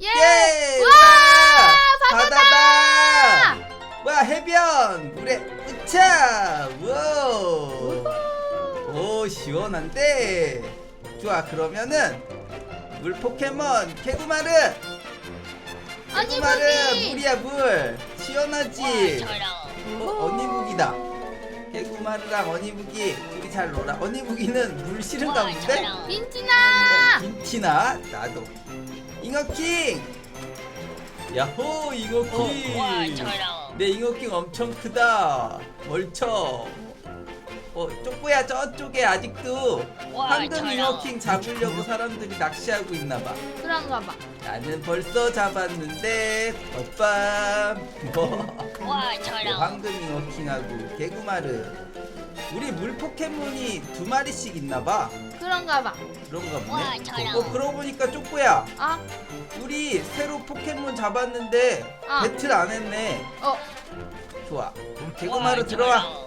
예! 예! 와! 바다다! 바다다! 와 해변 물에 으차! 우와! 오 시원한데? 좋아 그러면은 물 포켓몬 개구마르! 아니 개구마르 무기! 물이야 물! 시원하지? 어, 언니무기다 어. 개구마르랑 언니무기 둘이 잘 놀아 언니무기는 물 싫은가 본데? 민티나! 어, 빈티나 나도 잉어킹! 야호 잉어킹. 내 잉어킹 엄청 크다. 멀쳐. 어 쪼꼬야 저쪽에 아직도 황금 잉어킹 잡으려고 사람들이 낚시하고 있나봐. 그런가 봐. 나는 벌써 잡았는데 빠밤. 황금 잉어킹하고 개구마르 우리 물 포켓몬이 두 마리씩 있나봐 그런가 봐. 그런가 와, 보네 저런. 어 그러고 보니까 쪼꼬야 아, 우리 새로 포켓몬 잡았는데 아. 배틀 안 했네. 어, 좋아. 개구마로 들어와.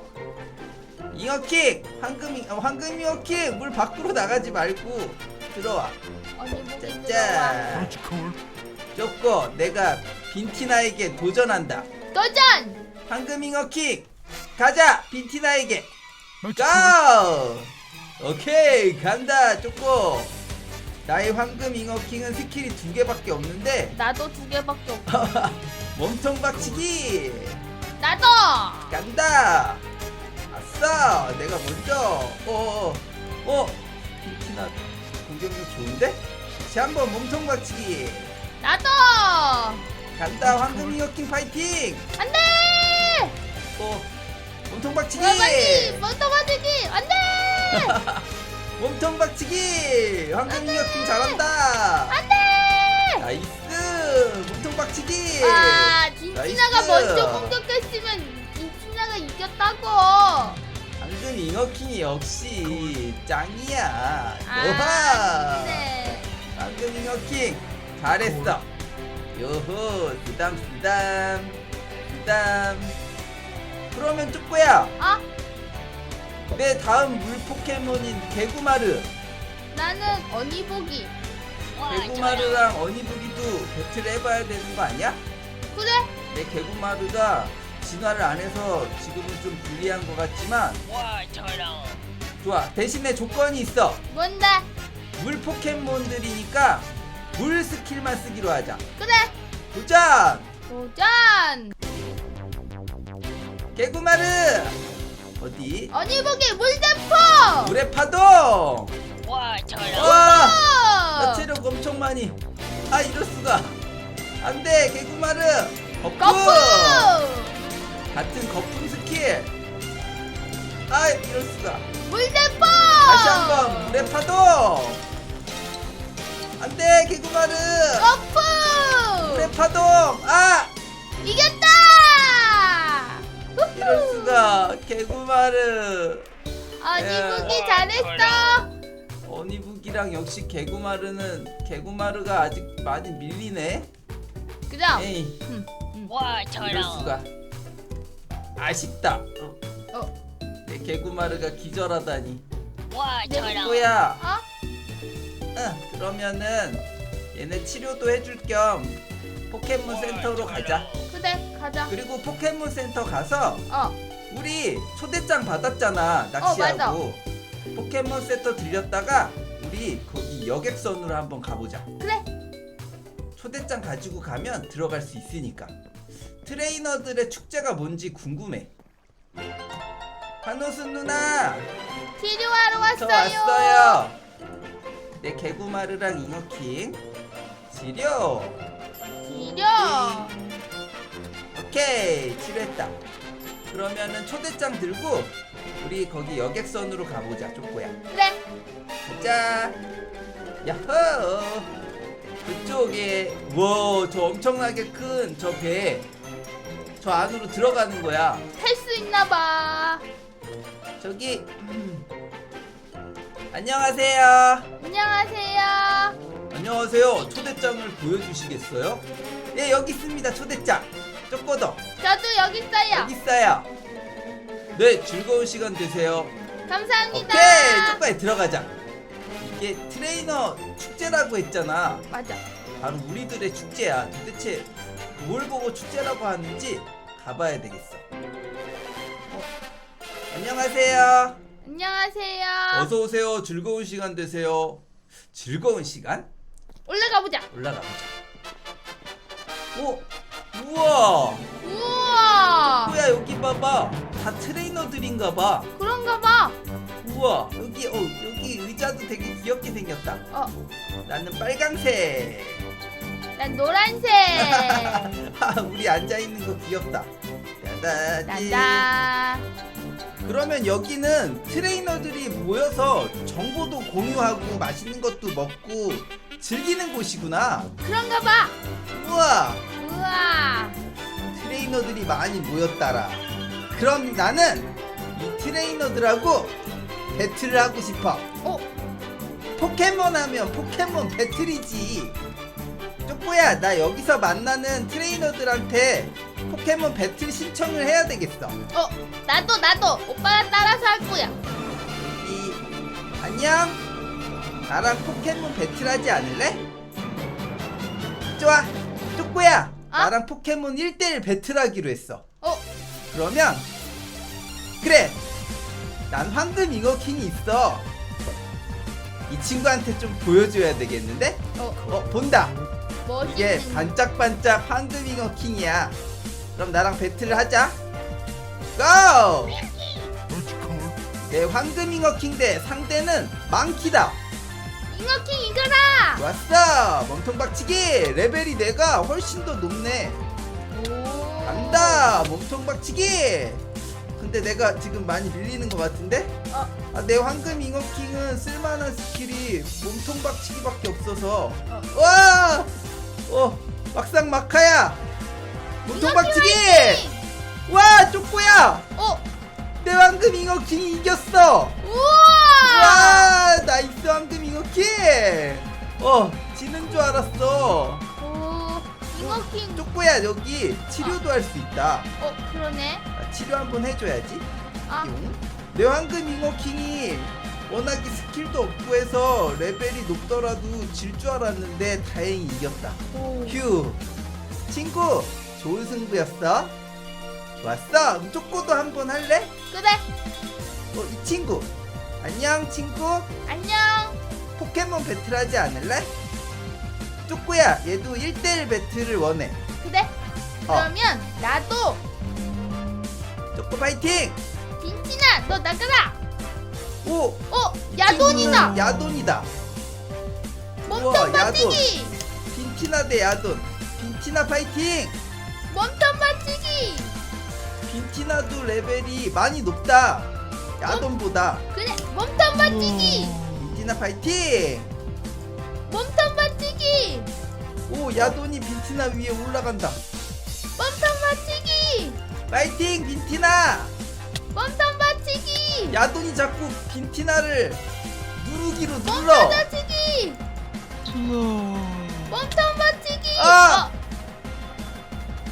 잉어킹, 황금 잉- 어, 황금 잉어킹 물 밖으로 나가지 말고 들어와. 언니 무기 들어와. 짜. 쪼꼬, 내가 빈티나에게 도전한다. 도전! 황금 잉어킹, 가자. 빈티나에게. 고! 오케이, 간다. 쪼꼬. 나의 황금 잉어킹은 스킬이 두 개밖에 없는데 나도 두 개밖에 없어. 몸통 박치기. 나도! 간다! 아싸! 내가 먼저! 어어어! 어! 빈티나 공격력 좋은데? 다시 한번 몸통 박치기! 나도! 간다 황금 잉어킹 파이팅! 안 돼! 어! 몸통 박치기! 왜 빨리! 먼저 가지기! 안 돼! 몸통 박치기! 황금 잉어킹 잘한다! 안 돼! 나이스! 몸통 박치기! 아, 딘티나가 나이스. 먼저 공격했으면 딘티나가 이겼다고! 황금 잉어킹이 역시 짱이야! 아, 우와! 네. 황금 잉어킹 잘했어 요호 쓰담 쓰담 쓰담 그러면 쪼꼬야 아, 내 다음 물 포켓몬인 개구마르 나는 언니보기. 개구마르랑 어니부기도 배틀 해봐야 되는 거 아니야? 그래? 내 개구마르가 진화를 안 해서 지금은 좀 불리한 것 같지만 좋아 대신에 조건이 있어 뭔데? 물 포켓몬들이니까 물 스킬만 쓰기로 하자 그래! 도전! 도전! 개구마르 어디? 언니보기 물대포! 물의 파동! 와! 나 어! 체력 엄청 많이 아 이럴 수가 안돼 개구마르 거품! 거품! 같은 거품 스킬 아 이럴 수가 물대포! 다시 한번 물의 파동 안돼 개구마르 거품! 물의 파동 아 이겼다! 수가 개구마르 언니보기 예. 잘했어! 어니북이랑 역시 개구마르는 개구마르가 아직 많이 밀리네. 그럼? 에이. 음, 이럴 수가. 아쉽다. 어, 어, 내 개구마르가 기절하다니. 네. 뭐야. 어? 응, 그러면은 얘네 치료도 해줄 겸 포켓몬 센터로 가자. 그래, 가자. 그리고 포켓몬 센터 가서 어, 우리 초대장 받았잖아 낚시하고. 포켓몬 센터 들렸다가 우리 거기 여객선으로 한번 가보자. 그래. 초대장 가지고 가면 들어갈 수 있으니까. 트레이너들의 축제가 뭔지 궁금해. 한호순 누나! 치료하러 저 왔어요. 왔어요. 내 개구마르랑 잉어킹. 치료 치료. 오케이 치료했다 그러면은 초대장 들고 우리 거기 여객선으로 가보자 쪼꼬야 그래. 자 야호 그쪽에 우와 저 엄청나게 큰 저배저 안으로 들어가는 거야 탈 수 있나 봐. 저기 음. 안녕하세요 안녕하세요. 안녕하세요 초대장을 보여주시겠어요? 네 여기 있습니다 초대장 쪼꼬도 저도 여기 있어요. 여기 있어요 네 즐거운 시간 되세요 감사합니다. 오케이 쪼꼬에 들어가자 이게 트레이너 축제라고 했잖아 맞아. 바로 우리들의 축제야. 도대체 뭘 보고 축제라고 하는지 가봐야 되겠어. 어, 안녕하세요. 안녕하세요. 어서 오세요. 즐거운 시간 되세요. 즐거운 시간? 올라가 보자. 올라가 보자. 오, 우와. 우와. 뭐야 여기 봐봐. 다 트레이너들인가 봐. 그런가 봐. 우와 여기 어 여기 의자도 되게 귀엽게 생겼다. 어, 나는 빨강색. 난 노란색. 아, 우리 앉아 있는 거 귀엽다. 난다. 그러면 여기는 트레이너들이 모여서 정보도 공유하고 맛있는 것도 먹고 즐기는 곳이구나. 그런가 봐. 우와 우와. 트레이너들이 많이 모였다라. 그럼 나는 이 트레이너들하고 배틀을 하고 싶어. 어, 포켓몬 하면 포켓몬 배틀이지. 쪼꼬야, 나 여기서 만나는 트레이너들한테 포켓몬 배틀 신청을 해야 되겠어. 어, 나도 나도 오빠가 따라서 할 거야. 이 안녕. 나랑 포켓몬 배틀하지 않을래? 좋아. 쪼꼬야, 어? 나랑 포켓몬 1대1 배틀하기로 했어. 어, 그러면 그래. 난 황금 잉어킹이 있어. 이 친구한테 좀 보여줘야 되겠는데? 어, 어, 본다. 멋있는. 이게 반짝반짝 황금 잉어킹이야. 그럼 나랑 배틀을 하자. 고! 내 황금 잉어킹 대 상대는 망키다. 잉어킹 이거라. 왔어! 몸통 박치기! 레벨이 내가 훨씬 더 높네. 오. 간다! 몸통 박치기! 근데 내가 지금 많이 밀리는 것 같은데? 어, 아, 내 황금 잉어킹은 쓸만한 스킬이 몸통 박치기밖에 없어서 어. 와! 어, 막상 막하야! 몸통 박치기! 잉어킹! 와, 쪼꼬야! 어, 내 황금 잉어킹이 이겼어! 우와. 와, 나이스 황금 잉어킹! 어, 지는 줄 알았어. 오, 잉어킹. 쪼꼬야, 여기 치료도 할 수 있다. 어, 그러네. 아, 치료 한번 해줘야지. 아, 용. 내 황금 잉어킹이 워낙에 스킬도 없고 해서 레벨이 높더라도 질 줄 알았는데 다행히 이겼다. 오. 휴. 친구, 좋은 승부였어. 좋았어. 그럼 쪼꼬도 한번 할래? 그래. 어, 이 친구. 안녕, 친구. 안녕. 포켓몬 배틀하지 않을래? 쪼꼬야, 얘도 1대1 배틀을 원해. 그래. 어. 그러면 나도 쪼꼬 파이팅! 빈티나 너 나가라. 오! 어, 이 야돈이다. 야돈이다. 우와, 몸통 받치기. 빈티나 대 야돈. 빈티나 파이팅! 몸통 받치기. 빈티나도 레벨이 많이 높다. 야돈보다. 그래. 몸통 받치기. 빈티나 파이팅! 몸통 받치기. 오, 야돈이 빈티나 위에 올라간다. 몸통 받치기. 파이팅, 빈티나! 몸통 받치기. 야돈이 자꾸 빈티나를 누르기로 몸통 눌러. 받치기. 몸통 받치기. 아! 어,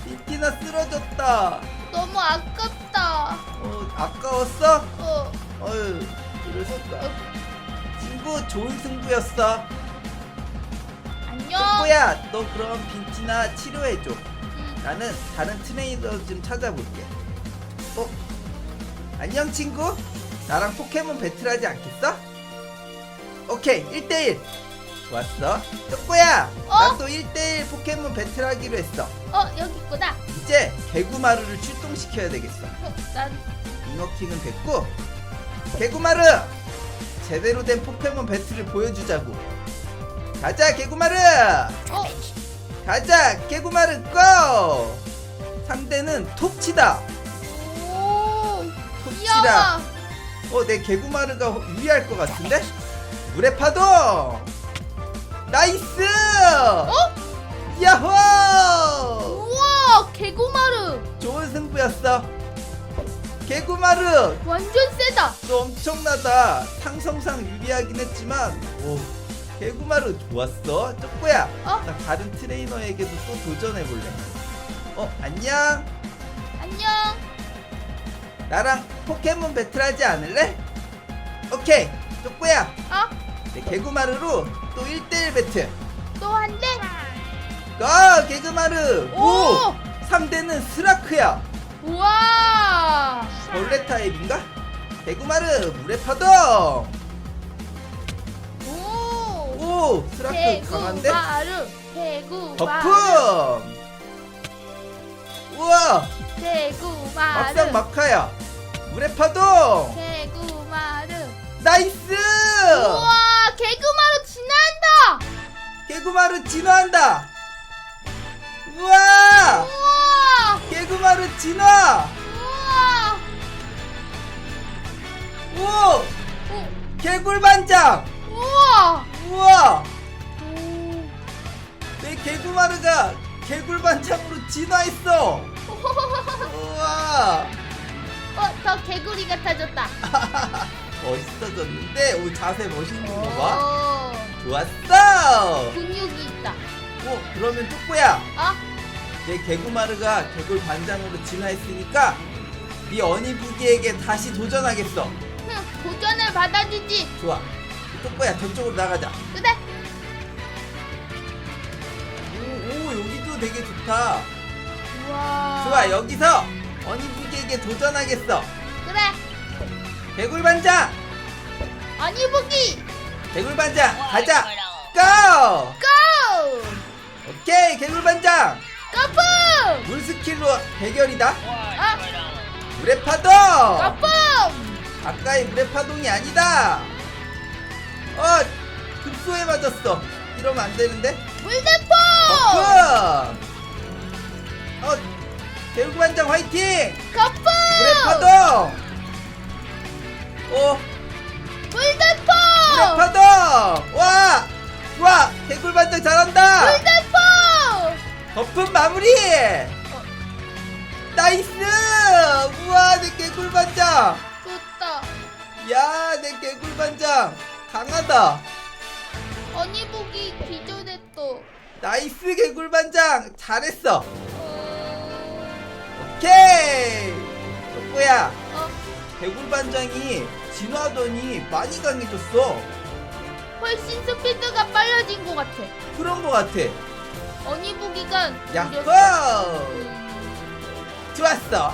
빈티나 쓰러졌다. 너무 아깝다. 어, 아까웠어? 어. 친구, 좋은 승부였어. 안녕. 쪼꼬야, 너 그럼 빈티나 치료해줘. 음, 나는 다른 트레이너 좀 찾아볼게. 어? 안녕 친구? 나랑 포켓몬 배틀하지 않겠어? 오케이 1대1 좋았어 쪼꼬야 어? 나도 1대1 포켓몬 배틀하기로 했어 어, 여기 있구나. 이제 개구마루를 출동시켜야 되겠어 어, 난 잉어킹은 됐고 개구마루 제대로 된 포켓몬 배틀을 보여주자고 가자 개구마루 어, 가자 개구마루 고 상대는 톱치다 오, 톱치라 귀여워. 어, 내 개구마르가 유리할 것 같은데? 물의 파도! 나이스! 어? 야호! 우와, 개구마루. 좋은 승부였어. 개구마르! 완전 세다. 너 엄청나다. 상성상 유리하긴 했지만, 오, 개구마르 좋았어. 쪼꼬야, 어? 나 다른 트레이너에게도 또 도전해 볼래. 어, 안녕? 안녕. 나랑 포켓몬 배틀하지 않을래? 오케이, 쪼꼬야. 어? 내 개구마루로 또 1대1 배틀 또 한대? 가 개그마르 오! 오! 상대는 스라크야 우와! 벌레 타입인가? 개구마르 물의 파동 오! 오 스라크 강한데? 개구마루! 개구마루! 거품 우와 개구마루! 막상 막하야 물의 파동 개구마루! 나이스 우와! 개구마루 지난다! 개구마르 진화한다 우와! 진화 우와! 오 오! 개굴 반장 우와! 우와 오! 내 개구마르가 개굴 반장으로 진화했어 우와 어, 더 개구리 같아졌다. 멋있어졌는데 오 자세 멋있는 거 봐 오, 좋았어 근육이 있다. 오 그러면 쪼꼬야 어? 내 개구마르가 개굴 반장으로 진화했으니까 네 어니부기에게 다시 도전하겠어 흠, 도전을 받아주지. 좋아 쪼꼬야 저쪽으로 나가자 그래. 오, 오 여기도 되게 좋다 우와. 좋아 여기서 어니부기에게 도전하겠어 그래. 개굴 반장 아니 보기. 개굴 반장 가자 고! 고! 오케이 개굴 반장 거품! 물 스킬로 대결이다. 아, 물의 파동! 거품! 아까의 물의 파동이 아니다. 어 급소에 맞았어. 이러면 안 되는데? 물대포! 거품! 어 개굴반장 화이팅! 거품! 물의 파동! 어? 물대포! 물의 파동! 와! 좋아 개굴반장 잘한다! 물대포! 거품 마무리! 나이스! 우와 내 개굴반장! 좋다. 야 내 개굴반장! 강하다! 아니 보기 기절했어. 나이스 개굴반장! 잘했어! 어, 오케이! 쪼꼬야 어, 개굴반장이 진화하더니 많이 강해졌어. 훨씬 스피드가 빨라진 것 같아. 그런 거 같아 어니 보기가 야호. 음, 좋았어.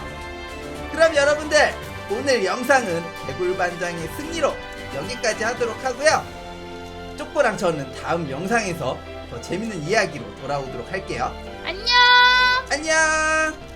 그럼 여러분들 오늘 영상은 개굴반장의 승리로 여기까지 하도록 하고요. 쪼꼬랑 저는 다음 영상에서 더 재밌는 이야기로 돌아오도록 할게요. 안녕! 안녕